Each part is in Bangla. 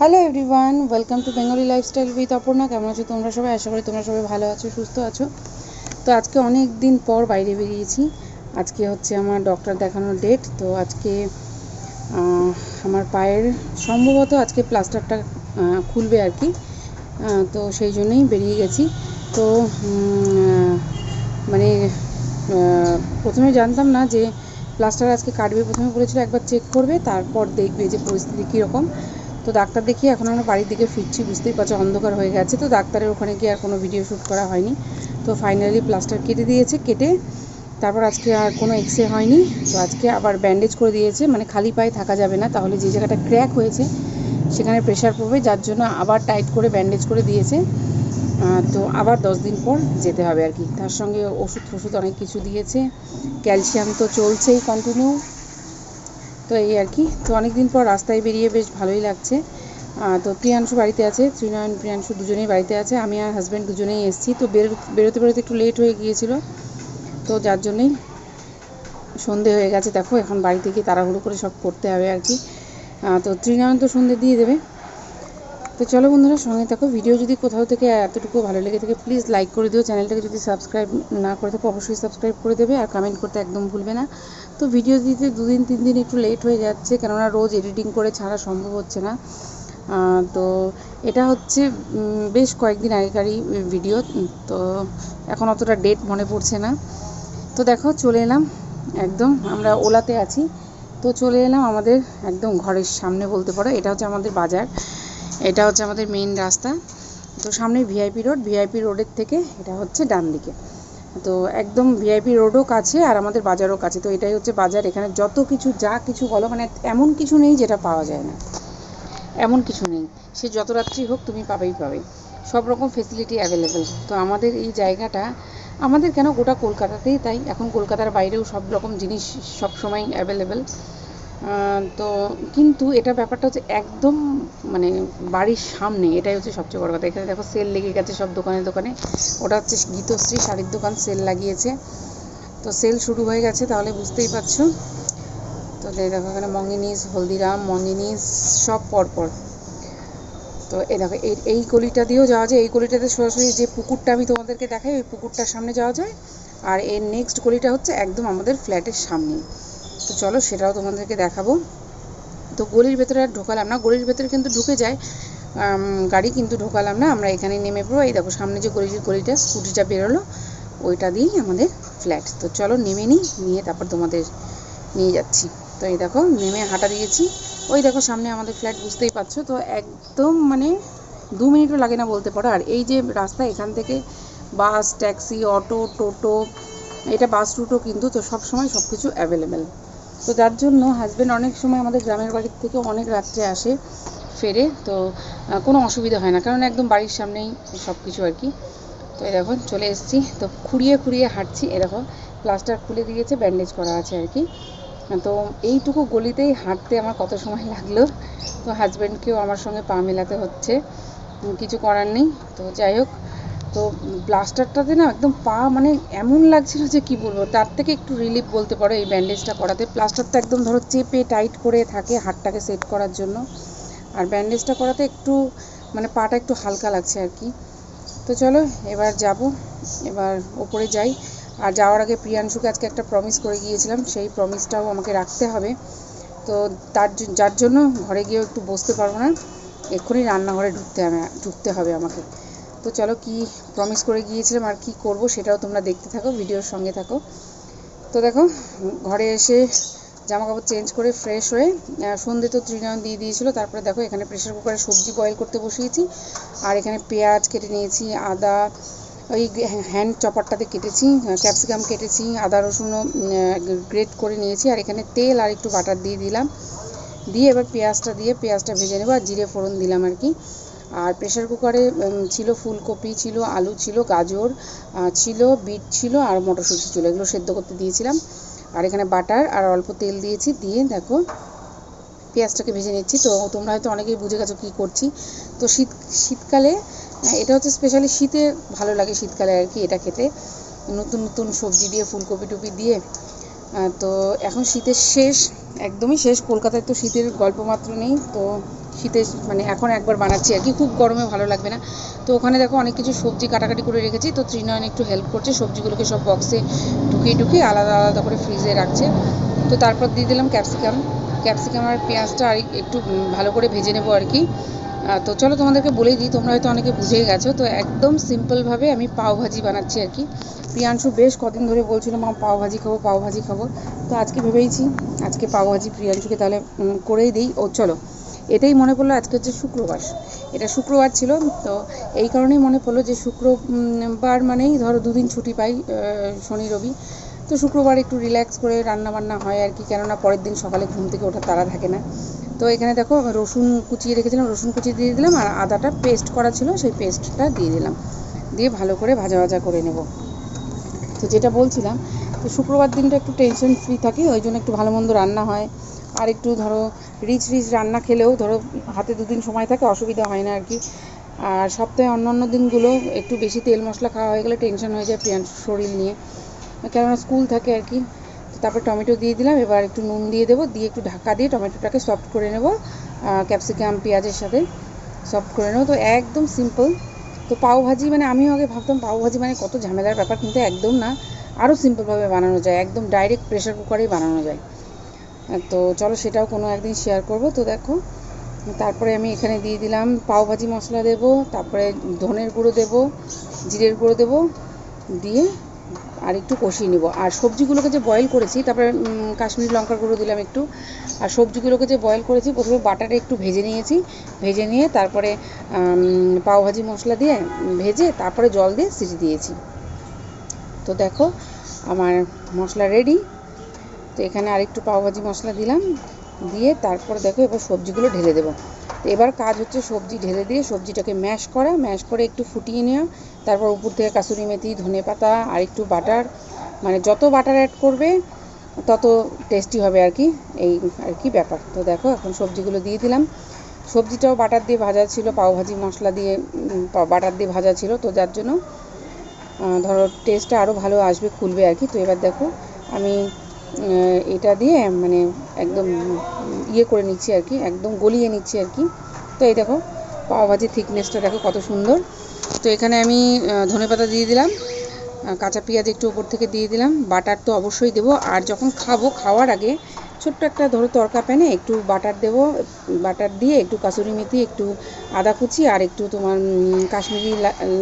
Hello everyone welcome to Bengali lifestyle with Aparna কেমন আছো তোমরা সবাই? আশা করি তোমরা সবাই ভালো আছো, সুস্থ আছো। তো আজকে অনেক দিন পর বাইরে বেরিয়েছি। আজকে হচ্ছে আমার ডক্টর দেখানোর ডেট তো আজকে আমার পায়ের সম্ভবত আজকে প্লাস্টারটা খুলবে আর কি। তো সেই জন্যই বেরিয়ে গেছি। তো মানে প্রথমে জানতাম না যে প্লাস্টার আজকে কাটবে। প্রথমে বলেছিল একবার চেক করবে, তারপর দেখবে যে পরিস্থিতি কীরকম। তো ডাক্তার দেখিয়ে এখন আমরা বাড়ির দিকে ফিরছি, বুঝতেই পারছ, অন্ধকার হয়ে গেছে। তো ডাক্তারের ওখানে গিয়ে আর কোনো ভিডিও শ্যুট করা হয়নি। তো ফাইনালি প্লাস্টার কেটে দিয়েছে, কেটে তারপর আজকে আর কোনো এক্সরে হয়নি। তো আজকে আবার ব্যান্ডেজ করে দিয়েছে মানে খালি পায়ে থাকা যাবে না, তাহলে যে জায়গাটা ক্র্যাক হয়েছে, সেখানে প্রেশার পড়বে, যার জন্য আবার টাইট করে ব্যান্ডেজ করে দিয়েছে। তো আবার দশ দিন পর যেতে হবে আর কি। তার সঙ্গে ওষুধ ফষুধ অনেক কিছু দিয়েছে। ক্যালসিয়াম তো চলছেই কন্টিনিউ তো এই আর কি। তো অনেকদিন পর রাস্তায় বেরিয়ে বেশ ভালোই লাগছে। তো প্রিয়াংশু বাড়িতে আছে, ত্রিনয়ন, প্রিয়াংশু দুজনেই বাড়িতে আছে, আমি আর হাজব্যান্ড দুজনেই এসেছি। তো বেরো, বেরোতে বেরোতে একটু লেট হয়ে গিয়েছিল। তো যার জন্যেই সন্ধে হয়ে গেছে। দেখো, এখন বাড়ি থেকে তাড়াহুড়ো করে সব করতে হবে আর কি। তো ত্রিনয়ন তো সন্ধে দিয়ে দেবে। তো চলো বন্ধুরা, সঙ্গে থাকো। ভিডিও যদি কোথাও থেকে এতটুকু ভালো লেগে থাকে প্লিজ লাইক করে দিও। চ্যানেলটাকে যদি সাবস্ক্রাইব না করে থাকো, অবশ্যই সাবস্ক্রাইব করে দেবে আর কমেন্ট করতে একদম ভুলবে না। তো ভিডিও দিতে দুদিন, তিন দিন একটু লেট হয়ে যাচ্ছে, কেননা রোজ এডিটিং করে ছাড়া সম্ভব হচ্ছে না। তো এটা হচ্ছে বেশ কয়েকদিন আগেকারই ভিডিও তো এখন অতটা ডেট মনে পড়ছে না। তো দেখো, চলে এলাম একদম, আমরা ওলাতে আছি। তো চলে এলাম আমাদের একদম ঘরের সামনে বলতে পারো, এটা হচ্ছে আমাদের বাজার। এটা হচ্ছে আমাদের মেইন রাস্তা। তো সামনে ভিআইপি রোড ভিআইপি রোডের থেকে এটা হচ্ছে ডান দিকে। তো একদম ভিআইপি রোডও কাছে আর আমাদের বাজারও কাছে। তো এটাই হচ্ছে বাজার। এখানে যত কিছু, যা কিছু বলো মানে এমন কিছু নেই যেটা পাওয়া যায় না। এমন কিছু নেই। সে যত রাত্রি হোক তুমি পাবেই পাবে। সব রকম ফেসিলিটি অ্যাভেলেবেল তো আমাদের এই জায়গাটা, আমাদের কেন গোটা কলকাতাতেই তাই? এখন কলকাতার বাইরেও সব রকম জিনিস সব সময় অ্যাভেলেবেল তো কিন্তু এটা ব্যাপারটা হচ্ছে একদম মানে বাড়ির সামনে, এটাই হচ্ছে সবচেয়ে বড় কথা। এখানে দেখো সেল লেগে গেছে সব দোকানে দোকানে। ওটা হচ্ছে গীতশ্রী শাড়ির দোকান সেল লাগিয়েছে। তো সেল শুরু হয়ে গেছে, তাহলে বুঝতেই পারছ। তো দেখো এখানে মঙ্গিনিস, হলদিরাম, মঙ্গিনিস, সব পরপর। তো এই দেখো, এই এই গলিটা দিয়েও যাওয়া যায়। এই গলিটাতে সরাসরি যে পুকুরটা আমি তোমাদেরকে দেখাই, ওই পুকুরটার সামনে যাওয়া যায়। আর এর নেক্সট গলিটা হচ্ছে একদম আমাদের ফ্ল্যাটের সামনে তো চলো সেটাও তোমাদেরকে দেখাবো। তো গলির ভেতরে আর ঢোকালাম না, গলির ভেতরে কিন্তু ঢুকে যায়। গাড়ি কিন্তু ঢোকালাম না, আমরা এখানে নেমে পড়ব। এই দেখো সামনে যে গলির গলিটা, স্কুটিটা বেরোলো, ওইটা দিয়েই আমাদের ফ্ল্যাট তো চলো নেমে নিই, নিয়ে তারপর তোমাদের নিয়ে যাচ্ছি। তো এই দেখো নেমে হাঁটা দিয়েছি। ওই দেখো সামনে আমাদের ফ্ল্যাট বুঝতেই পারছ? তো একদম মানে দু মিনিটও লাগে না বলতে পারো। আর এই যে রাস্তা এখান থেকে বাস ট্যাক্সি অটো টোটো এটা বাস রুটও কিন্তু তো সব সময় সব কিছু অ্যাভেলেবেল তো যার জন্য হাজব্যান্ড অনেক সময় আমাদের গ্রামের বাড়ির থেকে অনেক রাত্রে আসে ফেরে, তো কোনো অসুবিধা হয় না। কারণ একদম বাড়ির সামনেই সব কিছু আর কি। তো দেখো চলে এসেছি। তো খুঁড়িয়ে খুঁড়িয়ে হাঁটছি এ দেখো প্লাস্টার খুলে দিয়েছে ব্যান্ডেজ করা আছে আর কি। তো এইটুকু গলিতেই হাঁটতে আমার কত সময় লাগল। তো হাজব্যান্ডকেও আমার সঙ্গে পা মেলাতে হচ্ছে। কিছু করার নেই। তো যাই হোক তো প্লাস্টারটাতে না একদম পা মানে এমন লাগছিল যে কি বলব, তার থেকে একটু রিলিফ বলতে পারো এই ব্যান্ডেজটা করাতে প্লাস্টারটা একদম ধরো চেপে টাইট করে থাকে হাতটাকে সেট করার জন্য। আর ব্যান্ডেজটা করাতে একটু মানে পাটা একটু হালকা লাগছে আর কি। তো চলো, এবার যাব, এবার ওপরে যাই। আর যাওয়ার আগে প্রিয়াংশুকে আজকে একটা প্রমিস করে গিয়েছিলাম, সেই প্রমিসটাও আমাকে রাখতে হবে। তো তার যার জন্য ঘরে গিয়েও একটু বসতে পারব না, এক্ষুনি রান্নাঘরে ঢুকতে হবে ঢুকতে হবে আমাকে। তো চলো কি প্রমিস করে গিয়েছিলাম আর কি করব সেটাও তোমরা দেখতে থাকো ভিডিওর সঙ্গে থাকো। তো দেখো, ঘরে এসে জামা কাপড় চেঞ্জ করে ফ্রেশ হয়ে সন্ধে তো ত্রিনয়ন দিয়ে দিয়েছিল, তারপরে দেখো এখানে প্রেশার কুকারে সবজি বয়েল করতে বসিয়েছি, আর এখানে পেঁয়াজ কেটে নিয়েছি, আদা, ওই হ্যান্ড চপারটাতে কেটেছি ক্যাপসিকাম কেটেছি, আদা রসুনও গ্রেট করে নিয়েছি, আর এখানে তেল আর একটু বাটার দিয়ে দিলাম। দিয়ে এবার পেঁয়াজটা দিয়ে পেঁয়াজটা ভেজে নেব, আর জিরে ফোড়ন দিলাম আর কি। আর প্রেশার কুকারে ছিল ফুলকপি, ছিল আলু, ছিল গাজর ছিল বিট ছিল আর মটরশুঁটি ছিল। এগুলো সেদ্ধ করতে দিয়েছিলাম। আর এখানে বাটার আর অল্প তেল দিয়েছি। দিয়ে দেখো, পেঁয়াজটাকে ভেজে নিচ্ছি। তো তোমরা হয়তো অনেকেই বুঝে গেছো কী করছি। তো শীত, শীতকালে এটা হচ্ছে স্পেশালি শীতে ভালো লাগে শীতকালে আর কি এটা খেতে। নতুন নতুন সবজি দিয়ে, ফুলকপি টুপি দিয়ে। তো এখন শীতের শেষ, একদমই শেষ। কলকাতায় তো শীতের গল্প মাত্র নেই। তো শীতে মানে এখন একবার বানাচ্ছি আর কি। খুব গরমে ভালো লাগবে না। তো ওখানে দেখো অনেক কিছু সবজি কাটাকাটি করে রেখেছি। তো ত্রিনয়ন একটু হেল্প করছে। সবজিগুলোকে সব বক্সে ঢুকিয়ে ঢুকিয়ে আলাদা আলাদা করে ফ্রিজে রাখছে। তো তারপর দিয়ে দিলাম ক্যাপসিকাম ক্যাপসিকাম আর পেঁয়াজটা আর একটু ভালো করে ভেজে নেব আর কি। তো চলো তোমাদেরকে বলেই দিই, তোমরা হয়তো অনেকে বুঝেই গেছো। তো একদম সিম্পলভাবে আমি পাও ভাজি বানাচ্ছি আর কি। প্রিয়াংশু বেশ কদিন ধরে বলছিল, মা, পাও ভাজি খাব, পাও ভাজি খাব। তো আজকে ভেবেইছি, আজকে পাও ভাজি প্রিয়াংশুকে তাহলে করেই দিই। ও, চলো। এটাই মনে পড়ল আজকে হচ্ছে শুক্রবার। এটা শুক্রবার ছিল, তো এই কারণেই মনে পড়ল যে শুক্রবার মানেই ধরো দুদিন ছুটি পাই শনি, রবি। তো শুক্রবার একটু রিল্যাক্স করে রান্না বান্না হয় আর কি, কেননা পরের দিন সকালে ঘুম থেকে ওঠার তাড়া থাকে না। তো এখানে দেখো রসুন কুচিয়ে রেখেছিলাম, রসুন কুচি দিয়ে দিলাম আর আদাটা পেস্ট করা ছিল, সেই পেস্টটা দিয়ে দিলাম। দিয়ে ভালো করে ভাজা ভাজা করে নেব। তো যেটা বলছিলাম, তো শুক্রবার দিনটা একটু টেনশন ফ্রি থাকি, ওই জন্য একটু ভালো মন্দ রান্না হয়। আর একটু ধরো রিচ রিচ রান্না খেলেও ধরো হাতে দুদিন সময় থাকে, অসুবিধা হয় না আর কি। আর সপ্তাহে অন্য অন্য দিনগুলো একটু বেশি তেল মশলা খাওয়া হয়ে গেলে টেনশন হয়ে যায় প্রিয়ার শরীর নিয়ে। কেননা স্কুল থাকে আর কি। তারপর টমেটো দিয়ে দিলাম, এবার একটু নুন দিয়ে দেবো, দিয়ে একটু ঢাকা দিয়ে টমেটোটাকে সফট করে নেব ক্যাপসিকাম পেঁয়াজের সাথে সফট করে নেব। তো একদম সিম্পল তো পাও ভাজি মানে আমিও আগে ভাবতাম পাও ভাজি মানে কত ঝামেলার ব্যাপার, কিন্তু একদম না। আরও সিম্পলভাবে বানানো যায়, একদম ডাইরেক্ট প্রেশার কুকারেই বানানো যায়। তো চলো সেটাও কোনো একদিন শেয়ার করব। তো দেখো তারপরে আমি এখানে দিয়ে দিলাম পাও ভাজি মশলা দেব তারপরে ধনের গুঁড়ো দেব জিরের গুঁড়ো দেব দিয়ে আর একটু কষিয়ে নিব। আর সবজিগুলোকে যে বয়েল করেছি তারপরে কাশ্মীরি লঙ্কার গুঁড়ো দিলাম একটু। আর সবজিগুলোকে যে বয়েল করেছি প্রথমে বাটারে একটু ভেজে নিয়েছি। ভেজে নিয়ে তারপরে উম, পাও ভাজি মশলা দিয়ে ভেজে তারপরে জল দিয়ে সিটি দিয়েছি। তো দেখো আমার মশলা রেডি তো এখানে আরেকটু পাওভাজি মশলা দিলাম, দিয়ে তারপর দেখো এবার সবজিগুলো ঢেলে দেবো। তো এবার কাজ হচ্ছে সবজি ঢেলে দিয়ে সবজিটাকে ম্যাশ করা, ম্যাশ করে একটু ফুটিয়ে নেওয়া, তারপর উপর থেকে কাসুরি মেথি, ধনে পাতা, আর একটু বাটার মানে যত বাটার অ্যাড করবে তত টেস্টি হবে আর কি, এই আর কি ব্যাপার। তো দেখো এখন সবজিগুলো দিয়ে দিলাম। সবজিটাও বাটার দিয়ে ভাজা ছিল, পাওভাজি মশলা দিয়ে বাটার দিয়ে ভাজা ছিল, তো যার জন্য ধরো টেস্টটা আরও ভালো আসবে, খুলবে আর কি। তো এবার দেখো আমি এটা দিয়ে মানে একদম ইয়ে করে নিচ্ছি আর কি, একদম গলিয়ে নিচ্ছি আর কি। তো এই দেখো পাওভাজির থিকনেসটা দেখো কত সুন্দর। তো এখানে আমি ধনে পাতা দিয়ে দিলাম কাঁচা পেঁয়াজ একটু উপর থেকে দিয়ে দিলাম, বাটার তো অবশ্যই দেবো। আর যখন খাব, খাওয়ার আগে ছোট্ট একটা ধরো তরকা প্যানে একটু বাটার দেবো, বাটার দিয়ে একটু কাসুরি মেথি, একটু আদা কুচি, আর একটু তোমার কাশ্মীরি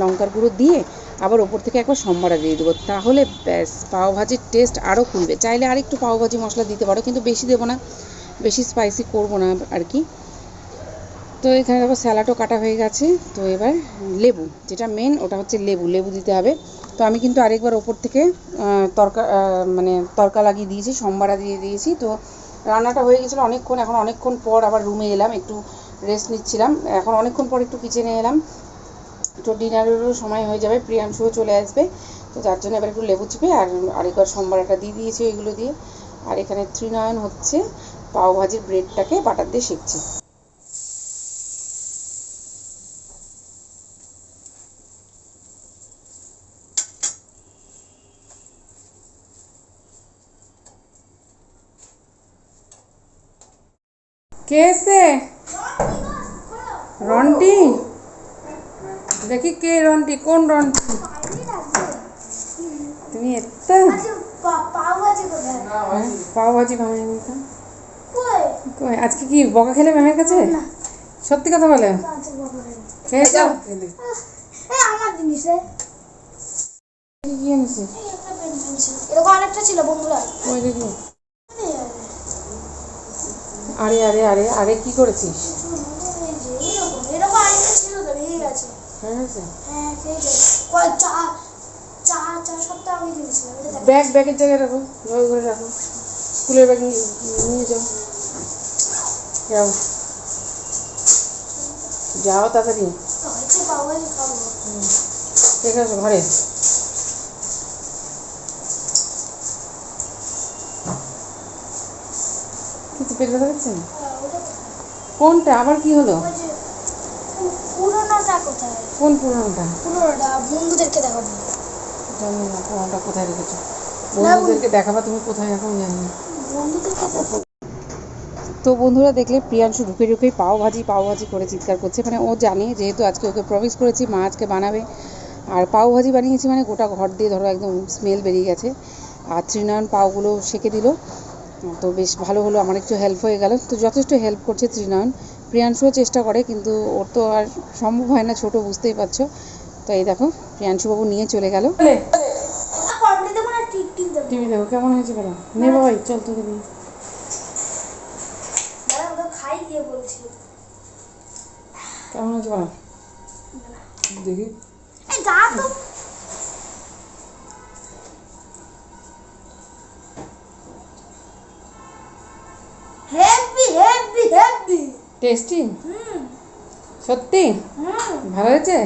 লঙ্কার গুঁড়ো দিয়ে আবার ওপর থেকে একবার সম্বারা দিয়ে দেবো। তাহলে ব্যাস, পাওভাজির টেস্ট আরও খুলবে চাইলে আর একটু পাওভাজি মশলা দিতে পারো, কিন্তু বেশি দেবো না। বেশি স্পাইসি করব না আর কি। তো এখানে দেখো স্যালাডও কাটা হয়ে গেছে। তো এবার লেবু, যেটা মেন ওটা হচ্ছে লেবু। লেবু দিতে হবে। তো আমি কিন্তু আরেকবার ওপর থেকে তরকা মানে তরকা লাগিয়ে দিয়েছি, সম্বারা দিয়ে দিয়েছি। তো রান্নাটা হয়ে গেছিল অনেকক্ষণ, এখন অনেকক্ষণ পর আবার রুমে এলাম, একটু রেস্ট নিচ্ছিলাম। এখন অনেকক্ষণ পর একটু কিচেনে এলাম। তো ডিনারেরও সময় হয়ে যাবে প্রিয়াংশুও চলে আসবে। তো যার জন্য এবার একটু লেবু চিপে আর আরেকবার সোমবার সম্বারাটা দিয়ে দিয়েছি ওইগুলো দিয়ে। আর এখানে ত্রিনয়ন হচ্ছে পাও ভাজির ব্রেডটাকে বাটার দিয়ে শিখছে কে এসে রন্টি? দেখি কে রন্টি কোন রন্টি তুমি এত পাও ভাজি বানাই নিতাম আজকে কি বকা খেলে ম্যামের কাছে? সত্যি কথা বলে? খেয়েছো আমার জিনিস কি এনেছিস এই একটা পেন পেন্সিল এরকম আরেকটা ছিল বন্ধুরা। ওই দেখি। আরে আরে আরে আরে কি করেছিস এই যে এরকম এরকম আরেকটা ছিল তো ভেঙে গেছে হয়ে গেছে হ্যাঁ কয় চা চা আগে কিনেছিলাম ব্যাগ ব্যাগের জায়গায় রাখো জয় করে রাখো। স্কুলের ব্যাগ নিয়ে যাও। যাও। যাও তাড়াতাড়ি। ঠিক আছে ঘরে। কিছু পেট ব্যথা হ্যাঁ, কোনটা? আবার কি হলো? পুরোনোটা কোথায়? কোন পুরোনোটা পুরোনোটা বন্ধুদেরকে দেখাবো। জানি না পুরোনোটা কোথায় রেখেছো? বন্ধুদেরকে দেখাবা তুমি কোথায় এখন জানি না। বন্ধুদেরকে দেখাবো। তো বন্ধুরা দেখলে প্রিয়াংশু ঢুকে ঢুকেই পাও ভাজি পাও ভাজি করে চিৎকার করছে। মানে ও জানে যেহেতু আজকে ওকে প্রমিস করেছি মা আজকে বানাবে। আর পাও ভাজি বানিয়েছি মানে গোটা ঘর দিয়ে ধরো একদম স্মেল বেরিয়ে গেছে। আর ত্রিনয়ন পাওগুলো সেকে দিল। তো বেশ ভালো হলো আমার একটু হেল্প হয়ে গেল। তো যথেষ্ট হেল্প করছে ত্রিনয়ন প্রিয়াংশুও চেষ্টা করে কিন্তু ওর তো আর সম্ভব হয় না ছোট বুঝতেই পারছ। তো এই দেখো প্রিয়াংশুবাবু নিয়ে চলে গেল। টিভি দেখো কেমন হয়েছে কেন নে বাবাই চল দিয়ে বলছি। কেমন হয়েছে বলো? দেখি। টেস্টি সত্যি? ভালো হয়েছে?